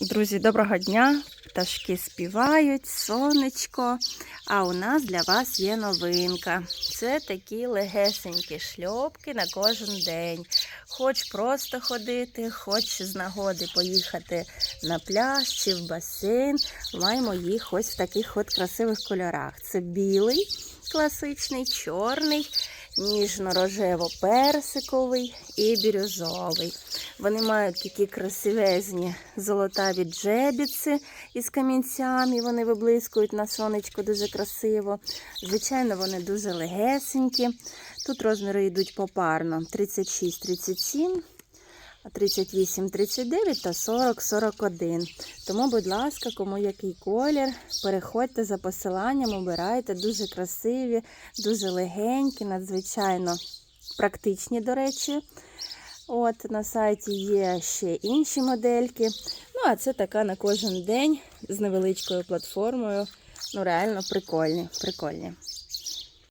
Друзі, доброго дня! Пташки співають, сонечко. А у нас для вас є новинка. Це такі легесенькі шльопки на кожен день. Хоч просто ходити, хоч з нагоди поїхати на пляж чи в басейн. Маємо їх ось в таких от красивих кольорах. Це білий, класичний, чорний, ніжно-рожево-персиковий і бірюзовий. Вони мають такі красивезні золотаві джебіці із камінцями. Вони виблискують на сонечко дуже красиво. Звичайно, вони дуже легесенькі. Тут розміри йдуть попарно: 36-37, 38-39 та 40-41. Тому, будь ласка, кому який колір, переходьте за посиланням, обирайте дуже красиві, дуже легенькі, надзвичайно практичні, до речі. От на сайті є ще інші модельки. Ну, а це така на кожен день з невеличкою платформою. Ну, реально прикольні. прикольні.